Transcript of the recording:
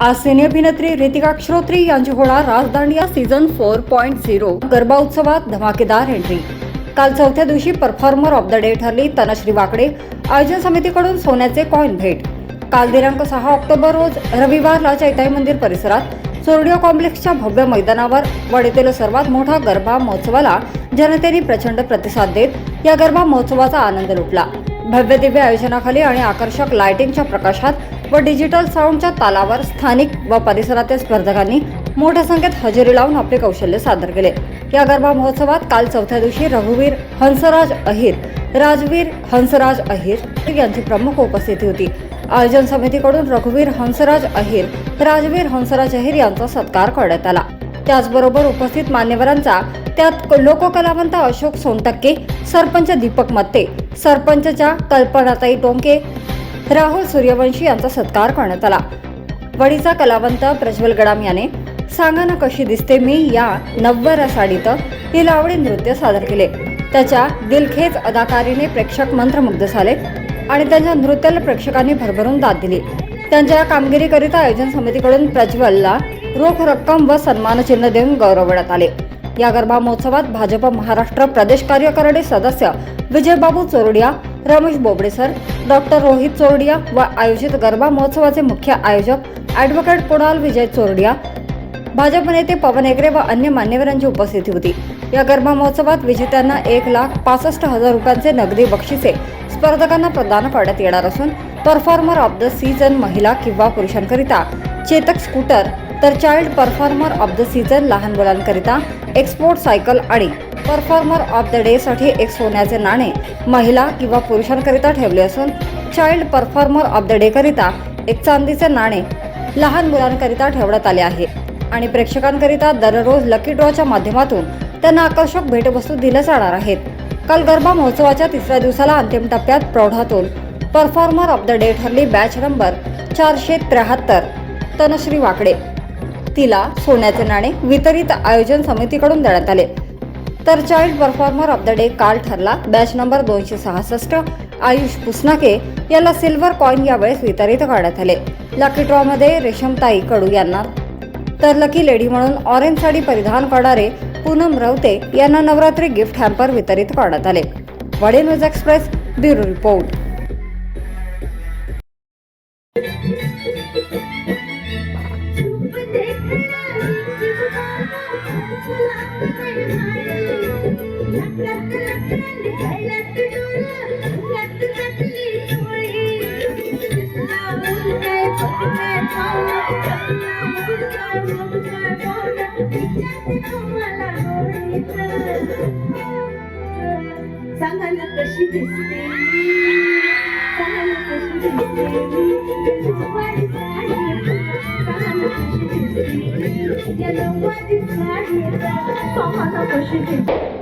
आज सिने अभिनेत्री रितिका श्रोत्री यांची होणार Rajdandiya season four point zero garba उत्सवात धमाकेदार एंट्री काल चौथ्या दिवशी परफॉर्मर ऑफ द डे ठरली तनश्री वाकडे. आयोजन समितीकडून सोन्याचे कॉईन भेट. काल दिनांक सहा ऑक्टोबर रोज रविवारला चैताई मंदिर परिसरात सोरडिओ कॉम्प्लेक्सच्या भव्य मैदानावर वडीतील सर्वात मोठा गरबा महोत्सवाला जनतेने प्रचंड प्रतिसाद देत या गरबा महोत्सवाचा आनंद लुटला. भव्य दिव्य आयोजनाखाली आणि आकर्षक लाइटिंगच्या प्रकाशात व डिजिटल साऊंडच्या तालावर स्थानिक व परिसरातील स्पर्धकांनी मोठ्या संख्येत हजेरी लावून आपले कौशल्य सादर केले. या गरबा महोत्सवात काल चौथ्या दिवशी रघुवीर हंसराज अहिर राजवीर हंसराज अहिर यांची प्रमुख उपस्थिती होती. आयोजन समितीकडून रघुवीर हंसराज अहिर राजवीर हंसराज अहिर यांचा सत्कार करण्यात आला. त्याचबरोबर उपस्थित मान्यवरांचा त्यात लोककलावंत अशोक सोनटक्के सरपंच दीपक मत्ते सरपंचच्या कल्पनाताई टोंके राहुल सूर्यवंशी यांचा सत्कार करण्यात आला. वडीचा कलावंत प्रज्वल गडाम याने सांगा ना कशी दिसते मी या नव्वर साडीत ही लावणी नृत्य सादर केले. त्याच्या दिलखेच अदाकारीने प्रेक्षक मंत्रमुग्ध झाले आणि त्यांच्या नृत्याला प्रेक्षकांनी भरभरून दाद दिली. त्यांच्या कामगिरीकरिता आयोजन समितीकडून प्रज्वलला रोख रक्कम व सन्मानचिन्ह देऊन गौरवण्यात आले. या गरबा महोत्सवात भाजप महाराष्ट्र प्रदेश कार्यकारिणी सदस्य विजयबाबू चोरडिया रमेश बोबडे सर डॉक्टर रोहित चोरडिया व आयोजित गरबा महोत्सवाचे मुख्य आयोजक ॲडव्होकेट कुणाल विजय चोरडिया भाजप नेते पवन एगरे व अन्य मान्यवरांची उपस्थिती होती. या गरबा महोत्सवात विजेत्यांना एक लाख पासष्ट हजार रुपयांचे नगदी बक्षिसे स्पर्धकांना प्रदान करण्यात येणार असून परफॉर्मर ऑफ द सीझन महिला किंवा पुरुषांकरिता चेतक स्कूटर तर child performer of the season लहान मुलांकरिता एक्सपोर्ट सायकल आणि परफॉर्मर ऑफ द डे साठी एक सोन्याचे नाणे महिला किंवा पुरुषांकरिता ठेवले असून child performer of the day करिता एक चांदीचे नाणे लहान मुलांकरिता ठेवण्यात आले आहे आणि प्रेक्षकांकरिता दररोज लकी ड्रॉच्या माध्यमातून त्यांना आकर्षक भेटवस्तू दिल्या जाणार आहेत. काल गरबा महोत्सवाच्या तिसऱ्या दिवसाला अंतिम टप्प्यात प्रौढातून परफॉर्मर ऑफ द डे ठरली बॅच नंबर चारशे त्र्याहत्तर. तनश्री वाकडे तिला सोन्याचे नाणे वितरित आयोजन समितीकडून देण्यात आले. तर child performer of the day काल ठरला. बॅच नंबर दोनशे सहासष्ट. आयुष पुसनाके याला सिल्वर कॉईन यावेळेस वितरित करण्यात आले. लकी ड्रॉमध्ये रेशमताई कडू यांना. तर लकी लेडी म्हणून ऑरेंज साडी परिधान करणारे पूनम रवते यांना नवरात्री गिफ्ट हॅम्पर वितरित करण्यात आले. वडे न्यूज एक्सप्रेस ब्युरो रिपोर्ट. सांगा ना कशी दिसते सांगा ना कशी दिसते कशी दिसते